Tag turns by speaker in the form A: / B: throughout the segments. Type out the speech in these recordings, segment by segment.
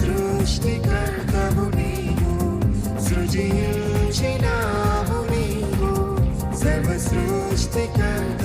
A: సృష్టికర్తవు నీవు. సృజించినావు నీవు సర్వ సృష్టికర్తవు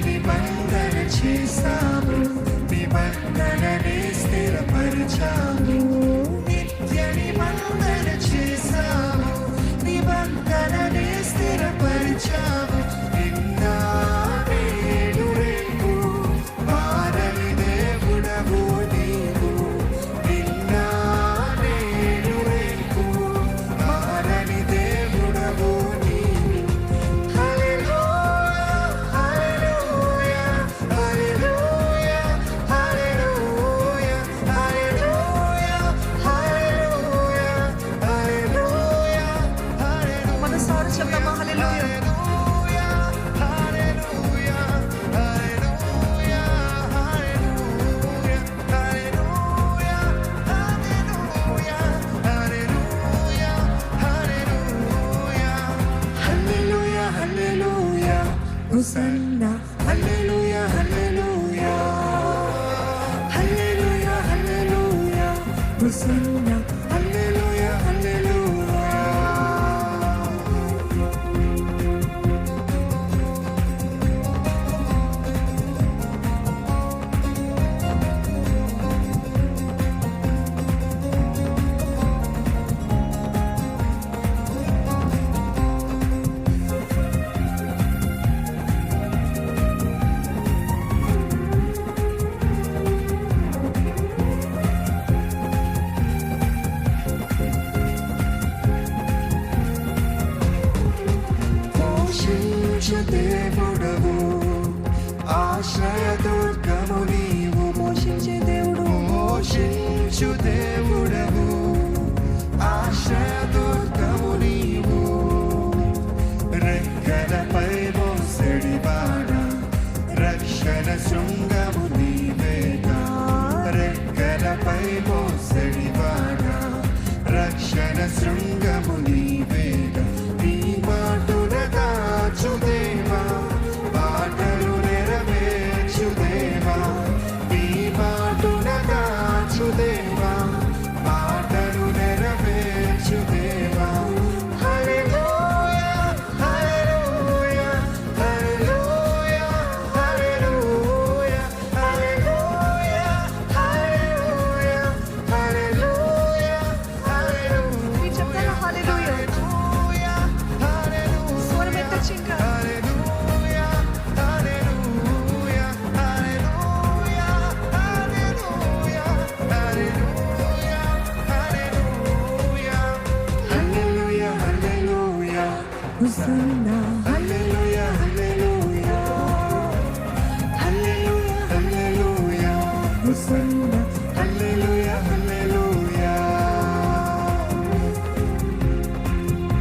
A: నిబంధన చేశాము నిబంధన Hosanna, Hallelujah, Hallelujah, Hallelujah, Hallelujah, Hosanna. పోషించు దేవుడవు. ఆశ్రయ దుర్గము నీవు
B: మోషించే దేవుడు.
A: మోషించు దేవుడవు. ఆశ్రయ దుర్గము నీవు. రెక్కలపై బాణ. రక్షణ శృంగము నీవేగా రెక్కలపై బాణ. రక్షణ శృంగ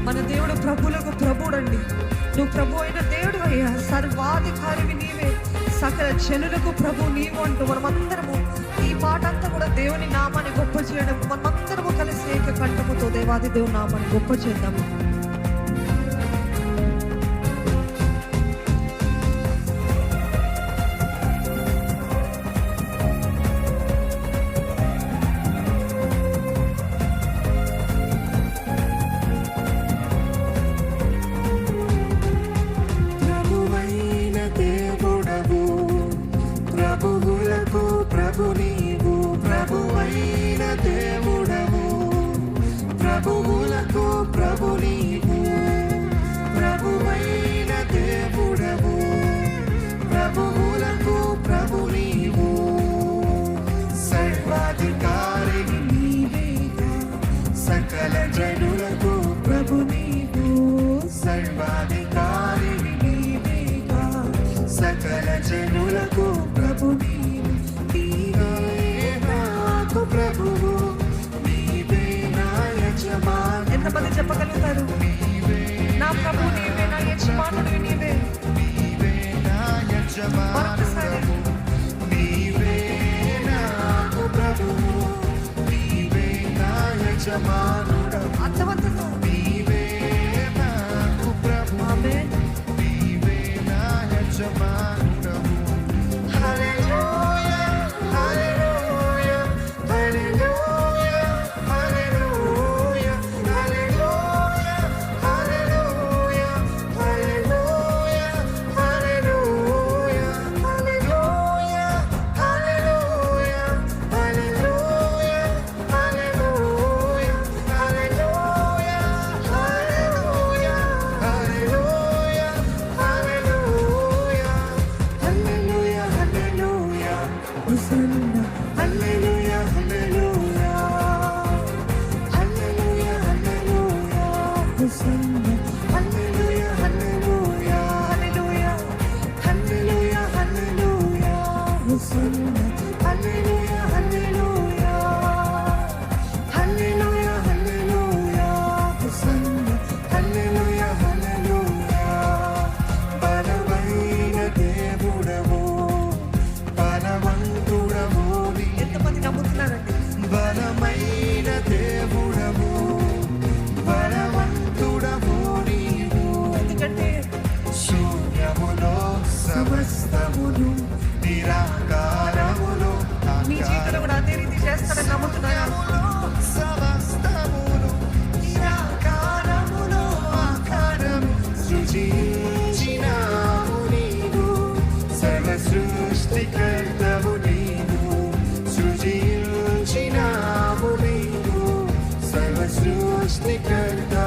B: మన దేవుడు ప్రభులకు ప్రభుడండి. నువ్వు ప్రభు అయిన దేవుడు అయ్యా. సర్వాధికారివి నీవే. సకల జనులకు ప్రభు నీవు అంటూ మనమందరము ఈ పాట అంతా కూడా దేవుని నామాన్ని గొప్ప చేయడం మనమందరము కలిసి ఏక కంటముతో దేవాది దేవుని నామాన్ని గొప్ప చేద్దాము.
A: ప్రభువులకు ప్రభుని ప్రభువైన దేవుడవు. ప్రభువులకు ప్రభుని సర్వాధికారి సకల జనులకు ప్రభు నీవు. సర్వాధికారి సకల జనులకు ప్రభు
B: ఎంతమంది చెప్పగలుగుతారు. నా ప్రభు నీవే నా యజమానుడు నీవే.
A: నీవే నా ప్రభు నీవే నా యజమాను. olsun Annenin sneaker.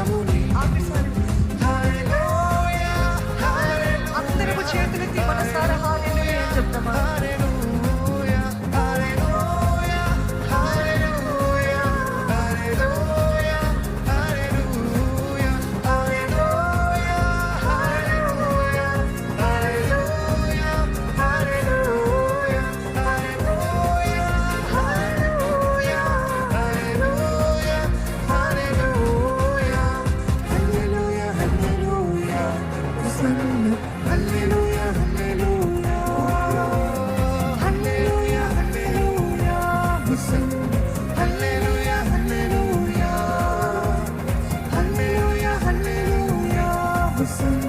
B: listen.